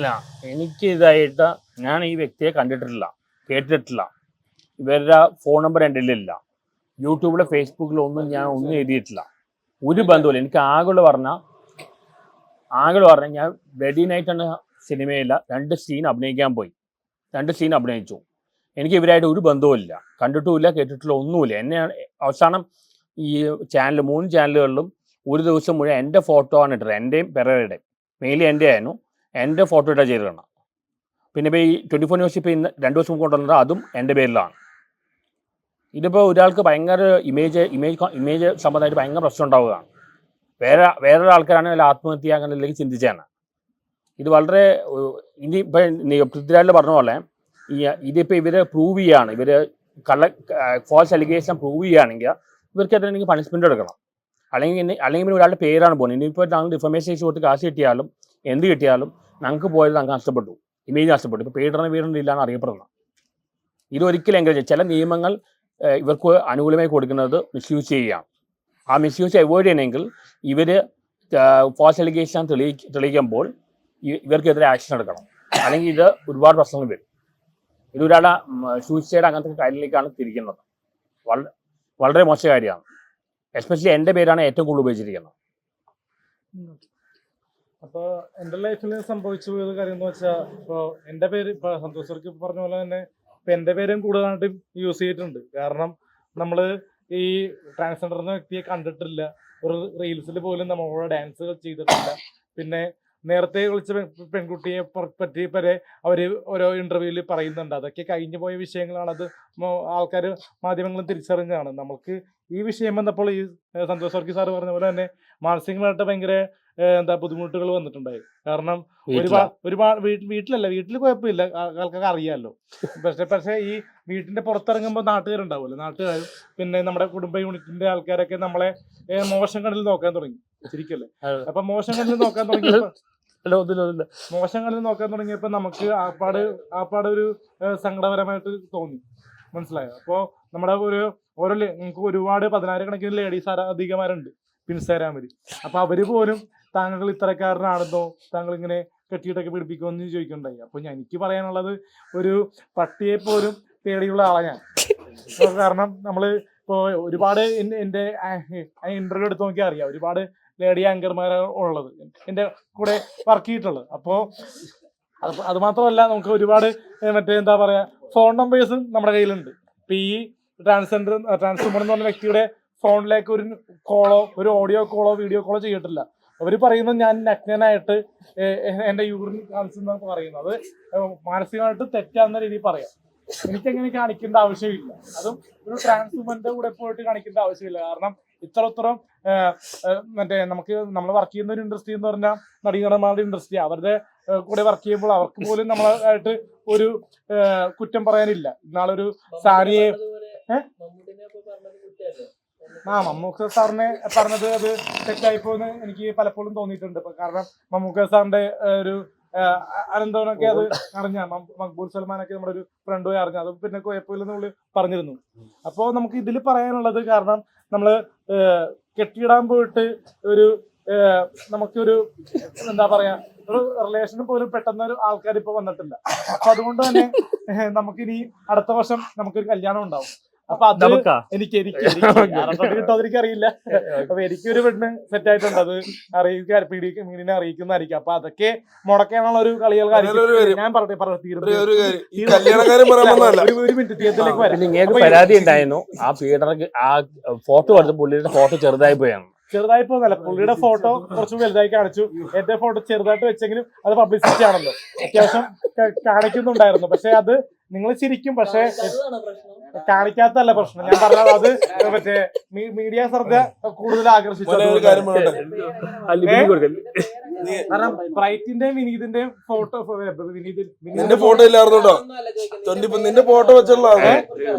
അല്ല എനിക്ക് ഇതായിട്ട് ഞാൻ ഈ വ്യക്തിയെ കണ്ടിട്ടില്ല കേട്ടിട്ടില്ല. ഇവരുടെ ഫോൺ നമ്പർ എന്റെ ഇല്ല യൂട്യൂബിലോ ഫേസ്ബുക്കിലോ ഒന്നും ഞാൻ ഒന്നും എഴുതിയിട്ടില്ല. ഒരു ബന്ധവുമില്ല. എനിക്ക് ആകെ പറഞ്ഞ ആകെ പറഞ്ഞാൽ ഞാൻ വെഡി നൈറ്റ് എന്ന സിനിമയില്ല രണ്ട് സീൻ അഭിനയിക്കാൻ പോയി. രണ്ട് സീൻ അഭിനയിച്ചു. എനിക്ക് ഇവരായിട്ട് ഒരു ബന്ധവുമില്ല. കണ്ടിട്ടുമില്ല കേട്ടിട്ടില്ല ഒന്നുമില്ല. എന്നെ അവസാനം ഈ ചാനൽ മൂന്ന് ചാനലുകളിലും ഒരു ദിവസം മുഴുവൻ എന്റെ ഫോട്ടോ ആണ് ഇട്ടത്. എന്റെയും പെരയുടെയും മെയിലി എന്റെ ആയിരുന്നു എന്റെ ഫോട്ടോ ഇട്ടാൽ ചെയ്ത് തരണം പിന്നെ ഇപ്പോൾ ഈ ട്വന്റി ഫോർ ന്യൂസ് ഇപ്പോൾ ഇന്ന് രണ്ട് ദിവസം കൊണ്ടുവന്നത് അതും എന്റെ പേരിലാണ്. ഇതിപ്പോൾ ഒരാൾക്ക് ഭയങ്കര ഇമേജ് ഇമേജ് ഇമേജ് സംബന്ധമായിട്ട് ഭയങ്കര പ്രശ്നം ഉണ്ടാവുകയാണ്. വേറെ വേറൊരു അല്ല ആത്മഹത്യ അങ്ങനെ അല്ലെങ്കിൽ ചിന്തിച്ചാണ് ഇത് വളരെ ഇനി ഇപ്പം പൃഥ്വിരാജിൽ പറഞ്ഞ പോലെ ഈ ഇതിപ്പോൾ ഇവർ പ്രൂവ് ചെയ്യുകയാണ് ഇവർ കള്ള ഫോൾസ് അലിഗേഷൻ പ്രൂവ് ചെയ്യുകയാണെങ്കിൽ ഇവർക്കെതിരെ എനിക്ക് പണിഷ്മെന്റ് എടുക്കണം. അല്ലെങ്കിൽ അല്ലെങ്കിൽ ഒരാളുടെ പേരാണ് പോകുന്നത്. ഇനിയിപ്പോൾ ഞങ്ങൾ ഡിഫമേഷൻ കേസ് കൊടുത്ത് കാശ് കിട്ടിയാലും എന്ത് കിട്ടിയാലും ഞങ്ങൾക്ക് പോയത് ഞങ്ങൾക്ക് നഷ്ടപ്പെട്ടു. ഇമേജ് നഷ്ടപ്പെട്ടു. ഇപ്പോൾ പീഡന വീടുണ്ട് ഇല്ലാന്ന് അറിയപ്പെടുന്നത് ഇതൊരിക്കലും എങ്കിൽ ചില നിയമങ്ങൾ ഇവർക്ക് അനുകൂലമായി കൊടുക്കുന്നത് മിസ്യൂസ് ചെയ്യുകയാണ് ആ മിസ്യൂസ് അവോയ്ഡ് ചെയ്യണമെങ്കിൽ ഇവർ ഫോസ് അലിഗേഷൻ തെളിയി തെളിയിക്കുമ്പോൾ ഇവർക്കെതിരെ ആക്ഷൻ എടുക്കണം. അല്ലെങ്കിൽ ഇത് ഒരുപാട് പ്രശ്നങ്ങൾ വരും. ഇത് ഒരാളെ സൂയിസൈഡ് അങ്ങനത്തെ കാര്യങ്ങളിലേക്കാണ് തിരിക്കുന്നത്. വളരെ വളരെ മോശ കാര്യമാണ്. എസ്പെഷ്യലി എന്റെ പേരാണ് ഏറ്റവും കൂടുതൽ ഉപയോഗിച്ചിരിക്കുന്നത്. അപ്പൊ എന്റെ ലൈഫിൽ സംഭവിച്ചു പോയത് കാര്യം എന്ന് വെച്ചാൽ ഇപ്പൊ എന്റെ പേര് ഇപ്പൊ സന്തോഷ് പറഞ്ഞ പോലെ തന്നെ ഇപ്പൊ എന്റെ പേരും കൂടുതലായിട്ടും യൂസ് ചെയ്തിട്ടുണ്ട്. കാരണം നമ്മൾ ഈ ട്രാൻസ്ജെൻഡർ എന്ന വ്യക്തിയെ കണ്ടിട്ടില്ല. ഒരു റീൽസിൽ പോലും നമ്മളോട് ഡാൻസ് ചെയ്തിട്ടില്ല. പിന്നെ നേരത്തെ വിളിച്ച പെൺകുട്ടിയെ പറ്റി വരെ അവർ ഓരോ ഇന്റർവ്യൂവിൽ പറയുന്നുണ്ട്. അതൊക്കെ കഴിഞ്ഞു പോയ വിഷയങ്ങളാണ്. അത് ആൾക്കാർ മാധ്യമങ്ങളും തിരിച്ചറിഞ്ഞാണ് നമുക്ക് ഈ വിഷയം വന്നപ്പോൾ ഈ സന്തോഷ് സർക്കി സാറ് പറഞ്ഞ പോലെ തന്നെ മാനസികമായിട്ട് ഭയങ്കര എന്താ ബുദ്ധിമുട്ടുകൾ വന്നിട്ടുണ്ടായി. കാരണം ഒരുപാട് ഒരുപാട് വീട്ടിൽ വീട്ടിലല്ല വീട്ടിൽ കുഴപ്പമില്ല. ആൾക്കാർക്ക് അറിയാമല്ലോ പക്ഷെ പക്ഷെ ഈ വീട്ടിന്റെ പുറത്തിറങ്ങുമ്പോൾ നാട്ടുകാരുണ്ടാവുമല്ലോ. നാട്ടുകാരും പിന്നെ നമ്മുടെ കുടുംബ യൂണിറ്റിന്റെ ആൾക്കാരൊക്കെ നമ്മളെ മോശം കണ്ണിൽ നോക്കാൻ തുടങ്ങി. ശരിക്കല്ലേ. അപ്പൊ മോശം കണ്ണിൽ നോക്കാൻ തുടങ്ങി മോശം കണ്ണിൽ നോക്കാൻ തുടങ്ങിയപ്പോ നമുക്ക് ആപ്പാട് ആപ്പാട് ഒരു സങ്കടപരമായിട്ട് തോന്നി. മനസ്സിലായോ? അപ്പോ നമ്മുടെ ഒരു ഓരോ നമുക്ക് ഒരുപാട് പതിനായിരക്കണക്കിന് ലേഡീസ് അധികമാരുണ്ട്. ഇൻസ്റ്റാഗ്രാമിൽ അപ്പൊ അവർ പോലും താങ്കൾ ഇത്തരക്കാരനാണെന്നോ താങ്കൾ ഇങ്ങനെ കെട്ടിയിട്ടൊക്കെ പിടിപ്പിക്കുമെന്ന് ചോദിക്കണ്ടായി അപ്പൊ എനിക്ക് പറയാനുള്ളത് ഒരു പട്ടിയെ പോലും പേടിയുള്ള ആളാ ഞാൻ. കാരണം നമ്മൾ ഇപ്പോ ഒരുപാട് എന്റെ ഇന്റർവ്യൂ എടുത്ത് നോക്കിയാൽ അറിയാം. ഒരുപാട് ലേഡി ആങ്കർമാരാണ് ഉള്ളത്. എന്റെ കൂടെ വർക്ക് ചെയ്തിട്ടുള്ളത്. അപ്പോ അത് മാത്രമല്ല നമുക്ക് ഒരുപാട് മറ്റേ എന്താ പറയാ ഫോൺ നമ്പേഴ്സും നമ്മുടെ കയ്യിലുണ്ട്. ഇപ്പൊ ഈ ട്രാൻസ്ജെൻഡർ ട്രാൻസ്ജെൻഡർ എന്ന് പറഞ്ഞ വ്യക്തിയുടെ ഫോണിലേക്ക് ഒരു കോളോ ഒരു ഓഡിയോ കോളോ വീഡിയോ കോളോ ചെയ്തിട്ടില്ല. അവർ പറയുന്നത് ഞാൻ നഗ്നനായിട്ട് ഏഹ്, ഏഹ്, എന്റെ യൂറിൻ കാണിച്ചെന്നാണ് പറയുന്നത്. മാനസികമായിട്ട് തെറ്റാന്ന രീതിയിൽ പറയാം. എനിക്കങ്ങനെ കാണിക്കേണ്ട ആവശ്യമില്ല. അതും ഒരു ട്രാൻസ് വുമന്റെ കൂടെ പോയിട്ട് കാണിക്കേണ്ട ആവശ്യമില്ല. കാരണം ഇത്ര ഇത്രം ഏഹ്, ഏഹ്, മറ്റേ നമുക്ക് നമ്മൾ വർക്ക് ചെയ്യുന്ന ഒരു ഇൻഡസ്ട്രി എന്ന് പറഞ്ഞാൽ നടീനടന്മാരുടെ ഇൻഡസ്ട്രി അവരുടെ കൂടെ വർക്ക് ചെയ്യുമ്പോൾ അവർക്ക് പോലും നമ്മളായിട്ട് ഒരു കുറ്റം പറയാനില്ല. ഇന്നാളൊരു സാരിയെ ഏ? ആ മമ്മൂക്ക സാറിനെ പറഞ്ഞത് അത് തെറ്റായി പോകുന്ന എനിക്ക് പലപ്പോഴും തോന്നിയിട്ടുണ്ട്. കാരണം മമ്മൂക്ക സാറിന്റെ ഒരു അനന്തവനൊക്കെ അത് അറിഞ്ഞ മക്ബൂൽ സൽമാനൊക്കെ നമ്മുടെ ഒരു ഫ്രണ്ട് പോയി അറിഞ്ഞു അത് പിന്നെ കുഴപ്പമില്ലെന്ന് പുള്ളി പറഞ്ഞിരുന്നു. അപ്പോ നമുക്ക് ഇതിൽ പറയാനുള്ളത് കാരണം നമ്മൾ കെട്ടിയിടാൻ പോയിട്ട് ഒരു നമുക്കൊരു എന്താ പറയാ ഒരു റിലേഷന് പോലും പെട്ടെന്ന് ഒരു ആൾക്കാർ ഇപ്പൊ വന്നിട്ടില്ല. അപ്പൊ അതുകൊണ്ട് തന്നെ നമുക്കിനി അടുത്ത വർഷം നമുക്കൊരു കല്യാണം ഉണ്ടാവും. അപ്പൊ അത് എനിക്ക് എനിക്ക് എനിക്ക് കിട്ടാതിരിക്കും അറിയില്ല അപ്പൊ എനിക്കൊരു പെണ്ണ് സെറ്റ് ആയിട്ടുണ്ട്. അത് അറിയിക്കാൻ മീനിനെ അറിയിക്കുന്നതായിരിക്കും. അപ്പൊ അതൊക്കെ മുടക്കാനുള്ള ഒരു കളികൾ ഞാൻ പറഞ്ഞു പറഞ്ഞു പരാതി ഉണ്ടായിരുന്നു. ആ പീഡനക്ക് ആ ഫോട്ടോ എടുത്ത് പുള്ളിയുടെ ഫോട്ടോ ചെറുതായി പോയാണ്. ചെറുതായി പോകുന്നല്ല പുള്ളിയുടെ ഫോട്ടോ കുറച്ച് വലുതായി കാണിച്ചു. എന്റെ ഫോട്ടോ ചെറുതായിട്ട് വെച്ചെങ്കിലും അത് പബ്ലിസിറ്റി ആണല്ലോ. അത്യാവശ്യം കാണിക്കുന്നുണ്ടായിരുന്നു. പക്ഷെ അത് നിങ്ങൾ ചിരിക്കും പക്ഷെ കാണിക്കാത്തല്ല പ്രശ്നം. ഞാൻ പറഞ്ഞത് അത് മറ്റേ മീഡിയ ശ്രദ്ധ കൂടുതൽ ആകർഷിച്ചു കാരണം ബ്രൈറ്റിന്റെയും വിനീതിന്റെയും ഫോട്ടോ വിനീത് നിന്റെ ഫോട്ടോ ഇല്ലായിരുന്നോ നിന്റെ ഫോട്ടോ വെച്ചുള്ള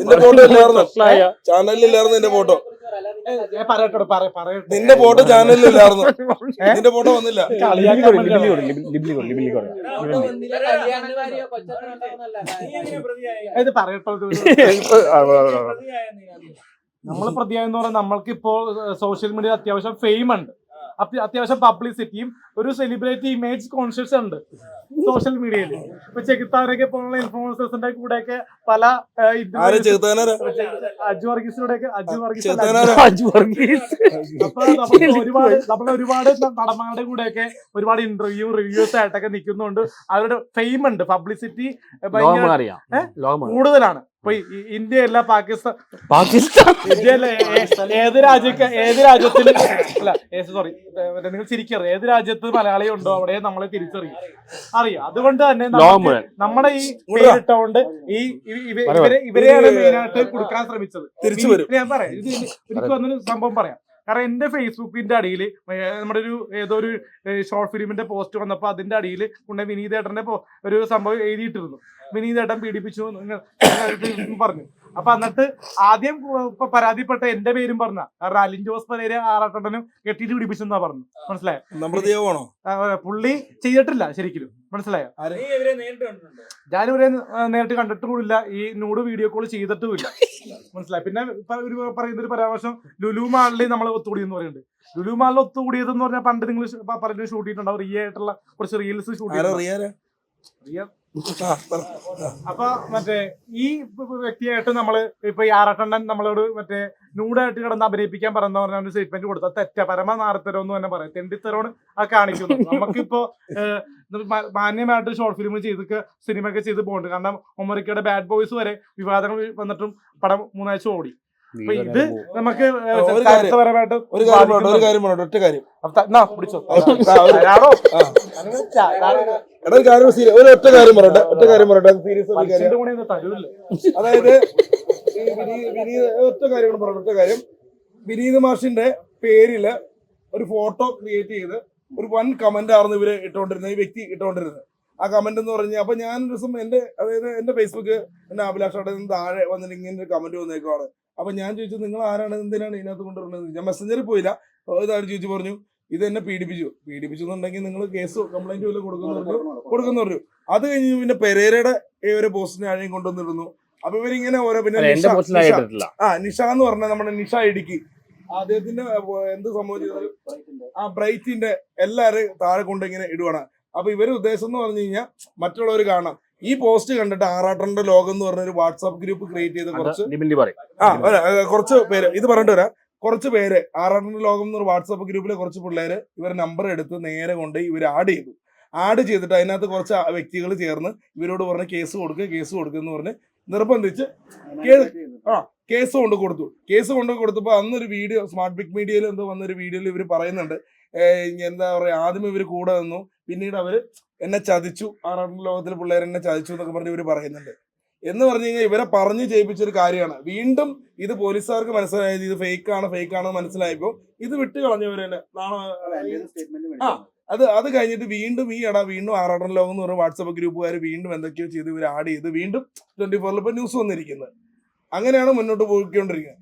നിന്റെ ഫോട്ടോ ഇല്ലായിരുന്നു? ചാനലിൽ ഇല്ലായിരുന്നു നിന്റെ ഫോട്ടോ. പറയട്ടെ പറ- പറയട്ടെ. നിന്റെ ഫോട്ടോ ചാനലിലില്ലായിരുന്നു നിന്റെ ഫോട്ടോ വന്നില്ല. നമ്മൾ. ഇത് പറയട്ടോ. നമ്മൾ പ്രതിയായെന്ന് പറഞ്ഞാൽ നമ്മൾക്ക് ഇപ്പോൾ സോഷ്യൽ മീഡിയ അത്യാവശ്യം ഫെയിം ഉണ്ട്. അത്യാവശ്യം പബ്ലിസിറ്റിയും ഒരു സെലിബ്രിറ്റി ഇമേജ് കോൺഷ്യസ് ഉണ്ട് സോഷ്യൽ മീഡിയയിൽ ഇപ്പൊ ചെകുത്താനൊക്കെ പോലുള്ള ഇൻഫ്ലുവൻസേഴ്സിന്റെ കൂടെയൊക്കെ പല അജു വർഗീസിലൂടെയൊക്കെ അജു വർഗീസ് അജു. അപ്പൊ നമുക്ക് ഒരുപാട് നമ്മളെ ഒരുപാട് നടന്മാരുടെ കൂടെയൊക്കെ ഒരുപാട് ഇന്റർവ്യൂ റിവ്യൂസ് ആയിട്ടൊക്കെ നിൽക്കുന്നുണ്ട് അവരുടെ ഫെയിം ഉണ്ട്. പബ്ലിസിറ്റി? കൂടുതലാണ്. ഇപ്പൊ ഇന്ത്യയല്ല ഈ ഇന്ത്യ അല്ല പാകിസ്ഥാൻ. പാകിസ്ഥാൻ ഇന്ത്യയല്ല ഏത് രാജ്യക്ക ഏത് രാജ്യത്തിന് അല്ല സോറി നിങ്ങൾ ചിരിക്കരുത് ഏത് രാജ്യത്ത് മലയാളി ഉണ്ടോ അവിടെ നമ്മളെ തിരിച്ചറിയും? അറിയാം. അതുകൊണ്ട് തന്നെ നമ്മുടെ ഈ പേരിട്ടോണ്ട് ഈ ഇവ- ഇവ- ഇവരെ ഇവരെയാണ് മെയിനായിട്ട് കൊടുക്കാൻ ശ്രമിച്ചത്. തിരിച്ചു ഞാൻ പറയാം. ഇത് എനിക്ക് വന്നൊരു സംഭവം പറയാം. കാരണം എന്റെ ഫേസ്ബുക്കിന്റെ അടിയിൽ നമ്മുടെ ഒരു ഏതോ ഒരു ഷോർട്ട് ഫിലിമിന്റെ പോസ്റ്റ് വന്നപ്പോൾ അതിന്റെ അടിയിൽ കൊണ്ട് വിനീതേട്ടന്റെ പോ- ഒരു സംഭവം എഴുതിയിട്ടിരുന്നു. വിനീതേട്ടൻ പീഡിപ്പിച്ചു പറഞ്ഞു. അപ്പൊ എന്നിട്ട് ആദ്യം ഇപ്പൊ പരാതിപ്പെട്ട എന്റെ പേരും പറഞ്ഞ കാരണം അലിൻ ജോസ് പരേര ആറാട്ടനും കെട്ടിയിട്ട് പിടിപ്പിച്ചു എന്നാ പറഞ്ഞു. മനസ്സിലായോ? പുള്ളി ചെയ്തിട്ടില്ല ശരിക്കും മനസ്സിലായോ? ഞാനിവരെ നേരിട്ട് കണ്ടിട്ടുമില്ല കൂടില്ല ഈ നൂട് വീഡിയോ കോൾ ചെയ്തിട്ടുമില്ല മനസ്സിലായി. പിന്നെ പറയുന്ന ഒരു പരാമർശം ലുലു മാളിൽ നമ്മൾ ഒത്തുകൂടി എന്ന് പറയുന്നുണ്ട്. ലുലു മാളിൽ ഒത്തുകൂടിയത് എന്ന് പറഞ്ഞാൽ പണ്ട് നിങ്ങൾ പലരും ഷൂട്ട് ചെയ്തിട്ടുണ്ടാവും. റിയ ആയിട്ടുള്ള കുറച്ച് റീൽസ് ഷൂട്ട് റിയ. അപ്പൊ മറ്റേ ഈ വ്യക്തിയായിട്ട് നമ്മൾ ഇപ്പൊ ഈ ആറട്ടണ്ണൻ നമ്മളോട് മറ്റേ നൂടായിട്ട് കിടന്ന് അഭിനയിപ്പിക്കാൻ പറയുന്ന പറഞ്ഞ ഒരു സ്റ്റേറ്റ്മെന്റ് കൊടുത്ത തെറ്റ പരമ നാരത്തരം എന്ന് തന്നെ പറയാം. തെണ്ടിത്തരോട് ആ കാണിക്കുന്നു നമുക്കിപ്പോ മാന്യമായിട്ട് ഷോർട്ട് ഫിലിം ചെയ്ത് സിനിമയൊക്കെ ചെയ്ത് പോകുന്നുണ്ട് കാരണം ഒമറിക്കയുടെ ബാഡ് ബോയ്സ് വരെ വിവാദങ്ങൾ വന്നിട്ടും പടം മൂന്നാഴ്ച ഓടി. ഇത് നമുക്ക് ഒരു കാര്യം- ഒരു കാര്യം പറയട്ടെ ഒരു കാര്യം പറയട്ടെ ഒറ്റ കാര്യം. പിടിച്ചോ? എടാ ഒരു കാര്യം ഒരു ഒറ്റ കാര്യം പറയട്ടെ ഒറ്റ കാര്യം പറയട്ടെ സീരിയസ് അതായത് ഒറ്റ കാര്യം കൂടെ പറയട്ടെ ഒറ്റ കാര്യം. വിനീത് മാഷിന്റെ പേരിൽ ഒരു ഫോട്ടോ ക്രിയേറ്റ് ചെയ്ത് ഒരു വൺ കമന്റ് ആയിരുന്നു ഇവർ ഇട്ടുകൊണ്ടിരുന്നത് ഈ വ്യക്തി ഇട്ടുകൊണ്ടിരുന്നത്. ആ കമന്റ് എന്ന് പറഞ്ഞാൽ അപ്പൊ ഞാൻ ഒരു ദിവസം എന്റെ അതായത് എന്റെ ഫേസ്ബുക്ക് എന്റെ അഭിലാഷയുടെ നിന്ന് താഴെ വന്നിട്ട് ഇങ്ങനെ ഒരു കമന്റ് വന്നേക്കുവാണ്. അപ്പൊ ഞാൻ ചോദിച്ചു നിങ്ങൾ ആരാണ്? എന്തിനാണ് ഇതിനകത്ത് കൊണ്ടുവരുന്നത്? ഞാൻ മെസ്സഞ്ചറിൽ പോയില്ല. ഇതാണ് ചോദിച്ചു പറഞ്ഞു ഇത് എന്നെ പീഡിപ്പിച്ചു. പീഡിപ്പിച്ചു എന്നുണ്ടെങ്കിൽ നിങ്ങൾ കേസ് കംപ്ലൈന്റ് വല്ല കൊടുക്കുന്നു പറഞ്ഞു കൊടുക്കുന്നു പറഞ്ഞു അത് കഴിഞ്ഞ് പിന്നെ പെരേരയുടെ ഈ ഒരു പോസ്റ്റിനെ ആഴെയും കൊണ്ടുവന്നിരുന്നു. അപ്പൊ ഇവരിങ്ങനെ ഓരോ പിന്നെ നിഷ- ആ നിഷ എന്ന് പറഞ്ഞ നമ്മുടെ നിഷ ഇടുക്കി. അദ്ദേഹത്തിന്റെ എന്ത് സംഭവിച്ചത് ആ ബ്രൈറ്റിന്റെ എല്ലാരും താഴെ കൊണ്ടിങ്ങനെ ഇടുവാണ്. അപ്പൊ ഇവർ ഉദ്ദേശം എന്ന് പറഞ്ഞു കഴിഞ്ഞാൽ മറ്റുള്ളവർ കാണാം. ഈ പോസ്റ്റ് കണ്ടിട്ട് ആറാട്ടന്റെ ലോകം എന്ന് പറഞ്ഞ ഒരു വാട്സാപ്പ് ഗ്രൂപ്പ് ക്രിയേറ്റ് ചെയ്ത് കുറച്ച് ആ കുറച്ച് പേര്. ഇത് പറഞ്ഞിട്ട് വരാം. കുറച്ച് പേര് ആറാട്ടന്റെ ലോകം എന്നൊരു വാട്സാപ്പ് ഗ്രൂപ്പിലെ കുറച്ച് പിള്ളേര് ഇവർ നമ്പർ എടുത്ത് നേരെ കൊണ്ട് ഇവർ ആഡ് ചെയ്തു. ആഡ് ചെയ്തിട്ട് അതിനകത്ത് കുറച്ച് വ്യക്തികൾ ചേർന്ന് ഇവരോട് പറഞ്ഞ് കേസ് കൊടുക്കുക കേസ് കൊടുക്കുക എന്ന് പറഞ്ഞ് നിർബന്ധിച്ച് കേസ് ആ കേസ് കൊണ്ട് കൊടുത്തു. കേസ് കൊണ്ട് കൊടുത്തപ്പോൾ അന്നൊരു വീഡിയോ സ്മാർട്ട് ബിഗ് മീഡിയയിൽ എന്തോ വന്നൊരു വീഡിയോയിൽ ഇവർ പറയുന്നുണ്ട്. എന്താ പറയുക ആദ്യം ഇവർ കൂടെ നിന്നു. പിന്നീട് അവർ എന്നെ ചതിച്ചു. ആറാം ലോകത്തിലെ പിള്ളേർ എന്നെ ചതിച്ചു എന്നൊക്കെ പറഞ്ഞ് ഇവർ പറയുന്നുണ്ട്. എന്ന് പറഞ്ഞു കഴിഞ്ഞാൽ ഇവരെ പറഞ്ഞു ചെയ്യിപ്പിച്ചൊരു കാര്യമാണ്. വീണ്ടും ഇത് പോലീസുകാർക്ക് മനസ്സിലായത് ഇത് ഫേക്ക് ആണ് ഫേക്ക് ആണ് മനസ്സിലായപ്പോൾ ഇത് വിട്ട് കളഞ്ഞവർ തന്നെ. ആ അത് അത് കഴിഞ്ഞിട്ട് വീണ്ടും ഈ ഇട വീണ്ടും ആറാട്ടൻ ലോകം എന്ന് പറഞ്ഞ വാട്സപ്പ് ഗ്രൂപ്പുകാർ വീണ്ടും എന്തൊക്കെയോ ചെയ്ത് ഇവർ ആഡ് ചെയ്ത് വീണ്ടും ട്വന്റി ഫോറിൽ ഇപ്പൊ ന്യൂസ് വന്നിരിക്കുന്നത് അങ്ങനെയാണ് മുന്നോട്ട് പോയിക്കൊണ്ടിരിക്കുന്നത്.